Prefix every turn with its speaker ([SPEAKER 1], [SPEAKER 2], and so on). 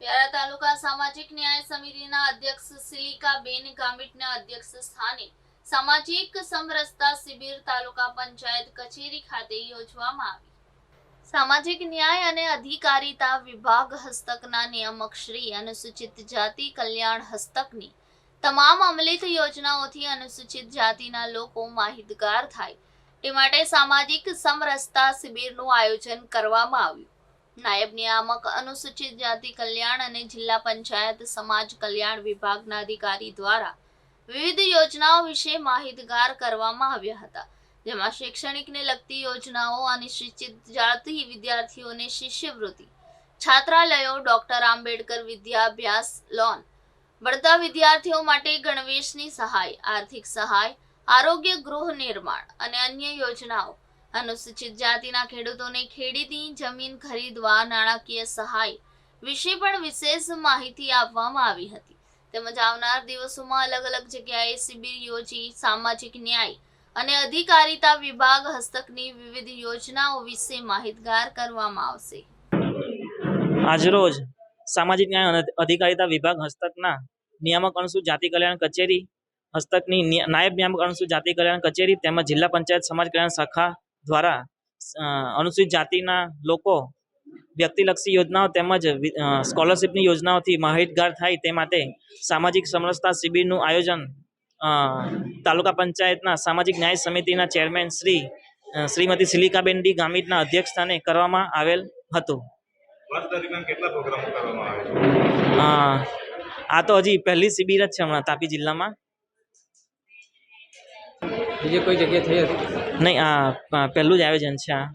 [SPEAKER 1] વ્યારા તાલુકા સામાજિક ન્યાય સમિતિના અધ્યક્ષ સિલિકાબેન ગામિટના અધ્યક્ષ સ્થાને સામાજિક સમરસતા શિબિર તાલુકા પંચાયત કચેરી ખાતે યોજવામાં આવી. સામાજિક ન્યાય અને અધિકારીતા વિભાગ હસ્તકના નિયામક શ્રી અનુસૂચિત જાતિ કલ્યાણ હસ્તકની તમામ અમલિત યોજનાઓથી અનુસૂચિત જાતિના લોકો માહિતગાર થાય. તે માટે સામાજિક સમરસતા શિબિરનું આયોજન કરવામાં આવ્યું. નાયબ નિયામક અનુસૂચિત જાતિ કલ્યાણ અને જિલ્લા પંચાયત સમાજ કલ્યાણ વિભાગના અધિકારી દ્વારા વિવિધ યોજનાઓ વિશે માહિતગાર કરવામાં આવ્યા હતા. જેમાં શૈક્ષણિકને લગતી યોજનાઓ અનિશ્ચિત જાતિ વિદ્યાર્થીઓને શિષ્યવૃત્તિ, છાત્રાલયો, ડોક્ટર આંબેડકર વિદ્યાભ્યાસ લોન બળતા વિદ્યાર્થીઓ માટે ગણવેશની સહાય, આર્થિક સહાય, આરોગ્ય ગૃહ નિર્માણ અને અન્ય યોજનાઓ અનુસૂચિત જાતિના ખેડૂતોને ખેડીની જમીન ખરીદવા નાણાકીય સહાય વિશે પણ વિશેષ માહિતી આપવામાં આવી હતી. તેમજ આવનાર દિવસોમાં અલગ અલગ જગ્યાએ શિબિર યોજી, સામાજિક ન્યાય અને અધિકારીતા વિભાગ હસ્તકની વિવિધ યોજનાઓ વિશે માહિતગાર કરવામાં આવશે.
[SPEAKER 2] આજરોજ સામાજિક ન્યાય અને અધિકારીતા વિભાગ હસ્તકના નિયામક અનુસૂચિત જાતિ કલ્યાણ કચેરી, હસ્તકની નાયબ નિયામક અનુસૂચિત જાતિ કલ્યાણ કચેરી તેમજ જિલ્લા પંચાયત સમાજ કલ્યાણ શાખા દ્વારા અનુસૂચિત જાતિના લોકો વ્યક્તિલક્ષી યોજનાઓ તેમજ સ્કોલરશીપની યોજનાઓથી માહિતગાર થાય તે માટે સામાજિક સમરસતા શિબિરનું આયોજન તાલુકા પંચાયતના સામાજિક ન્યાય સમિતિના ચેરમેન શ્રી શ્રીમતી સિલિકાબેન ડી ગામિતના અધ્યક્ષ સ્થાને કરવામાં આવેલ હતું. આ તો હજી પહેલી શિબિર જ છે હમણાં તાપી જિલ્લામાં.
[SPEAKER 3] બીજી કોઈ જગ્યાએ થઈ હતી
[SPEAKER 2] નહીં આ પહેલું જ આયોજન છે આ.